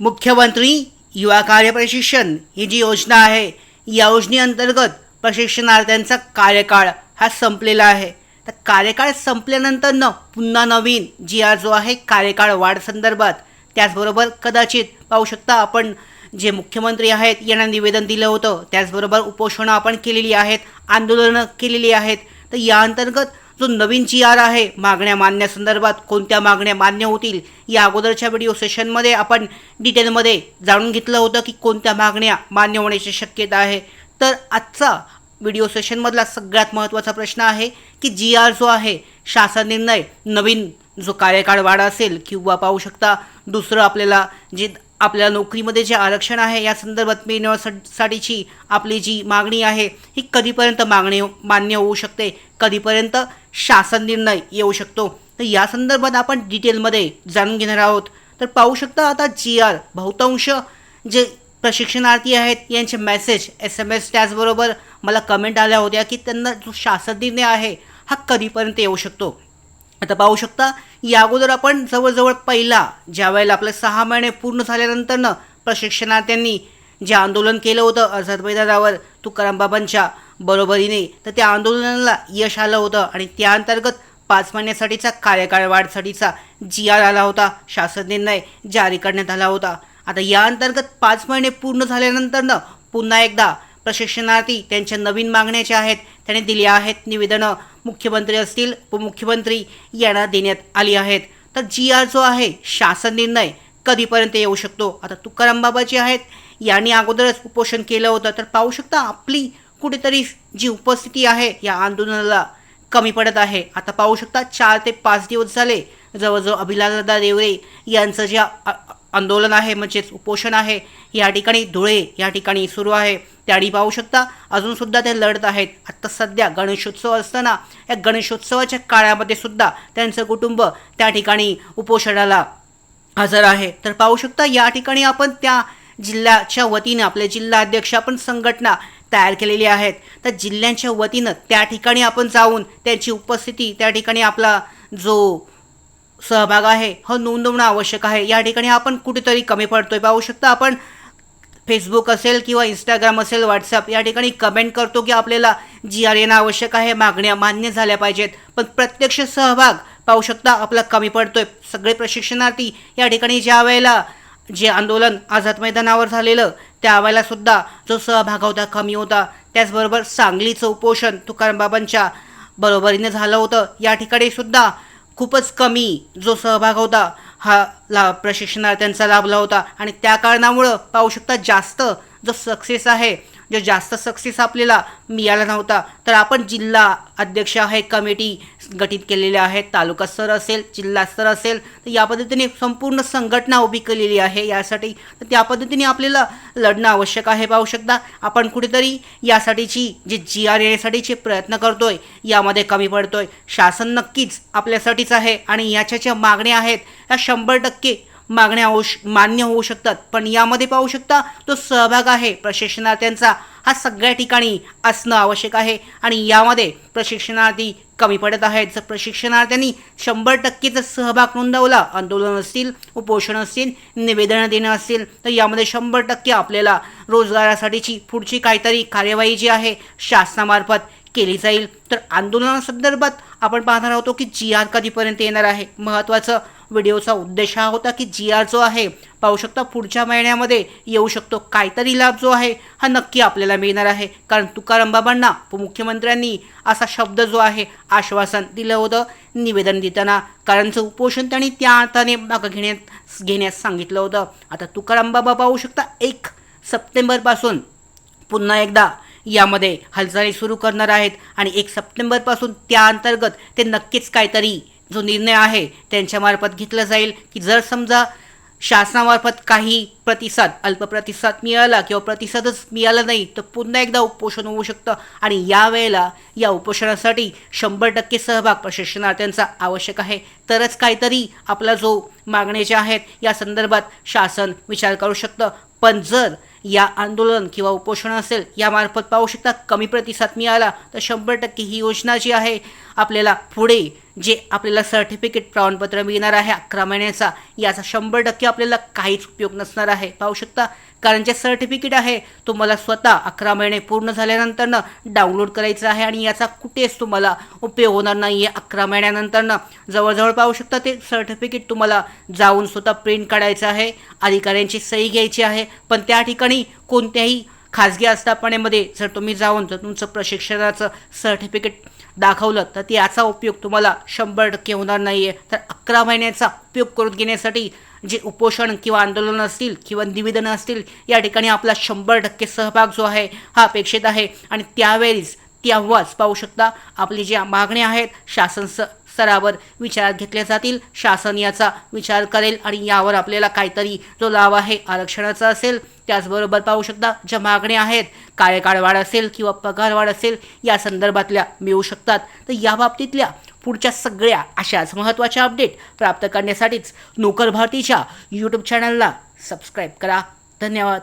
मुख्यमंत्री युवा कार्य प्रशिक्षण ही जी योजना आहे या योजनेअंतर्गत प्रशिक्षणार्थ्यांचा कार्यकाळ हा संपलेला आहे. तर कार्यकाळ संपल्यानंतर पुन्हा नवीन जी आर जो आहे कार्यकाळ वाढ संदर्भात त्याचबरोबर कदाचित पाहू शकता आपण जे मुख्यमंत्री आहेत यांना निवेदन दिलं होतं त्याचबरोबर उपोषणं आपण केलेली आहेत आंदोलनं केलेली आहेत. तर या अंतर्गत जो नवीन जी आर आहे मागण्या मानण्यासंदर्भात कोणत्या मागण्या मान्य होतील या अगोदरच्या व्हिडिओ सेशनमध्ये आपण डिटेलमध्ये जाणून घेतलं होतं की कोणत्या मागण्या मान्य होण्याची शक्यता आहे. तर आजचा व्हिडिओ सेशनमधला सगळ्यात महत्त्वाचा प्रश्न आहे की जी आर जो आहे शासन निर्णय नवीन जो कार्यकाळ वाढ असेल किंवा पाहू शकता दुसरं आपल्याला जे आपल्या नोकरीमध्ये जे आरक्षण आहे या संदर्भात मिळण्यासाठीची आपली जी मागणी आहे ही कधीपर्यंत मागणी मान्य होऊ शकते? कधीपर्यंत शासन निर्णय येऊ शकतो? तर या संदर्भात आपण डिटेलमध्ये जाणून घेणार आहोत. तर पाहू शकता आता जी आर बहुतांश जे प्रशिक्षणार्थी आहेत यांचे मेसेज एस एम एस त्याचबरोबर मला कमेंट आल्या होत्या की त्यांना जो शासन निर्णय आहे हा कधीपर्यंत येऊ शकतो? आता पाहू शकता या अगोदर आपण जवळजवळ पहिला ज्या वेळेला आपले सहा महिने पूर्ण झाल्यानंतरनं प्रशिक्षणार्थ्यांनी जे आंदोलन केलं होतं आझाद मैदानावर तुकारामबाबांच्या बरोबरीने तर त्या आंदोलनाला यश आलं होतं आणि त्या अंतर्गत पाच महिन्यासाठीचा कार्यकाळ वाढसाठीचा जी आर आला होता शासन निर्णय जारी करण्यात आला होता. आता या अंतर्गत पाच महिने पूर्ण झाल्यानंतरनं पुन्हा एकदा प्रशिक्षणार्थी त्यांच्या नवीन मागण्याच्या आहेत त्याने दिली आहेत. निवेदनं मुख्यमंत्री असतील उपमुख्यमंत्री यांना देण्यात आली आहेत. तर जी आर जो आहे शासन निर्णय कधीपर्यंत येऊ शकतो? आता तुकाराम बाबा जे आहेत यांनी अगोदरच उपोषण केलं होतं. तर पाहू शकता आपली कुठेतरी जी उपस्थिती आहे या आंदोलनाला कमी पडत आहे. आता पाहू शकता चार ते पाच दिवस झाले जवळजवळ अभिलाषदा देवरे यांचं जे आंदोलन आहे म्हणजेच उपोषण आहे. या ठिकाणी धुळे या ठिकाणी सुरू आहे. त्याआधी पाहू शकता अजूनसुद्धा ते लढत आहेत. आत्ता सध्या गणेशोत्सव असताना या गणेशोत्सवाच्या काळामध्ये सुद्धा त्यांचं कुटुंब त्या ठिकाणी उपोषणाला हजर आहे. तर पाहू शकता या ठिकाणी आपण त्या जिल्ह्याच्या वतीनं आपले जिल्हा अध्यक्ष आपण संघटना तयार केलेली आहेत. तर जिल्ह्यांच्या वतीनं त्या ठिकाणी आपण जाऊन त्यांची उपस्थिती त्या ठिकाणी आपला जो सहभाग आहे हो हा नोंदवणं आवश्यक आहे. या ठिकाणी आपण कुठेतरी कमी पडतोय. पाहू शकता आपण फेसबुक असेल किंवा इंस्टाग्राम असेल व्हॉट्सअप या ठिकाणी कमेंट करतो की आपल्याला जी आर येणं आवश्यक आहे मागण्या मान्य झाल्या पाहिजेत. पण प्रत्यक्ष सहभाग पाहू शकता आपला कमी पडतोय. सगळे प्रशिक्षणार्थी या ठिकाणी ज्या वेळेला जे आंदोलन आझाद मैदानावर झालेलं त्यावेळेला सुद्धा जो सहभाग होता कमी होता त्याचबरोबर सांगलीचं उपोषण तुकारामबाबांच्या बरोबरीने झालं होतं. या ठिकाणी सुद्धा खूपच कमी जो सहभाग होता हा ला प्रशिक्षणार्थ्यांचा लाभला होता. आणि त्या कारणामुळं पाहू शकता जास्त जो सक्सेस आहे जो जास्त सक्सेस आपल्याला मिळाला नव्हता तर आपण जिल्हा अध्यक्ष आहे कमिटी गठीत केलेल्या आहेत तालुका स्तर असेल जिल्हा स्तर असेल तर या पद्धतीने संपूर्ण संघटना उभी केलेली आहे यासाठी. तर त्या पद्धतीने आपल्याला लढणं आवश्यक आहे पाहू शकता. आपण कुठेतरी यासाठीची जे जी आर येण्यासाठीचे प्रयत्न करतोय यामध्ये कमी पडतोय. शासन नक्कीच आपल्यासाठीच आहे आणि याच्या ज्या मागण्या आहेत ह्या शंभर टक्के मागण्या होऊ मान्य होऊ शकतात. पण यामध्ये पाहू शकता तो सहभाग आहे. प्रशिक्षणार्थ्यांचा हा सगळ्या ठिकाणी असणं आवश्यक आहे. आणि यामध्ये प्रशिक्षणार्थी कमी पडत आहेत. जर प्रशिक्षणार्थ्यांनी शंभर टक्केचा सहभाग नोंदवला आंदोलन असतील उपोषण असतील निवेदनं देणं असतील तर यामध्ये शंभर टक्के आपल्याला रोजगारासाठीची पुढची काहीतरी कार्यवाही जी आहे शासनामार्फत केली जाईल. तर आंदोलनासंदर्भात आपण पाहणार आहोत की जी आर कधीपर्यंत येणार आहे. महत्त्वाचं व्हिडिओचा उद्देश हा होता की जी आर जो आहे पाहू शकता पुढच्या महिन्यामध्ये येऊ शकतो. काहीतरी लाभ जो आहे हा नक्की आपल्याला मिळणार आहे. कारण तुकाराम बाबांना उपमुख्यमंत्र्यांनी असा शब्द जो आहे आश्वासन दिलं होतं निवेदन देताना. कारणचं उपोषण त्यांनी त्या अर्थाने मागं घेण्यात घेण्यास सांगितलं होतं. आता तुकाराम बाबा पाहू शकता एक सप्टेंबरपासून पुन्हा एकदा यामध्ये हालचाली सुरू करणार आहेत. आणि एक सप्टेंबरपासून त्या अंतर्गत ते नक्कीच काहीतरी जो निर्णय आहे त्यांच्यामार्फत घेतला जाईल. की जर समजा शासनामार्फत काही प्रतिसाद अल्प प्रतिसाद मिळाला किंवा प्रतिसादच मिळाला नाही तर पुन्हा एकदा उपोषण होऊ शकतं. आणि यावेळेला या उपोषणासाठी शंभर टक्के सहभाग प्रशिक्षणार्थ्यांचा आवश्यक आहे. तरच काहीतरी आपला जो मागण्या आहेत या संदर्भात शासन विचार करू शकतं. पण जर या आंदोलन किंवा उपोषण असेल यामार्फत पाहू शकता कमी प्रतिसाद मिळाला तर शंभर टक्के ही योजना जी आहे आपल्याला पुढे जे आपल्याला सर्टिफिकेट प्रमाणपत्र मिळणार आहे अकरा महिन्याचा याचा शंभर टक्के आपल्याला काहीच उपयोग नसणार आहे. पाहू शकता कारण जे सर्टिफिकेट आहे तुम्हाला स्वतः अकरा महिने पूर्ण झाल्यानंतरनं डाउनलोड करायचं आहे आणि याचा कुठेच तुम्हाला उपयोग होणार नाही आहे अकरा महिन्यानंतरनं जवळजवळ पाहू शकता ते सर्टिफिकेट तुम्हाला जाऊन स्वतः प्रिंट काढायचं आहे. अधिकाऱ्यांची सही घ्यायची आहे. पण त्या ठिकाणी कोणत्याही खाजगी आस्थापनेमध्ये जर तुम्ही जाऊन जर तुमचं प्रशिक्षणाचं सर्टिफिकेट दाखवलं. तर ती याचा उपयोग तुम्हाला शंभर टक्के होणार नाही आहे तर अकरा महिन्याचा उपयोग करून घेण्यासाठी जे उपोषण किंवा आंदोलन असतील किंवा निवेदनं असतील या ठिकाणी आपला शंभर टक्के सहभाग जो आहे हा अपेक्षित आहे. आणि त्यावेळीच तेव्हाच पाहू शकता. आपली ज्या मागण्या आहेत शासन स स्तरावर विचारात घेतल्या जातील. शासन याचा विचार करेल आणि यावर आपल्याला काहीतरी जो लाभ आहे आरक्षणाचा असेल त्याचबरोबर पाहू शकता ज्या मागण्या आहेत कार्यकाळ वाढ असेल किंवा पगार वाढ असेल या संदर्भातल्या मिळू शकतात. तर या बाबतीतल्या पुढच्या सगळ्या अशाच महत्त्वाच्या अपडेट प्राप्त करण्यासाठीच नोकर भारतीच्या यूट्यूब चॅनलला सबस्क्राईब करा. धन्यवाद.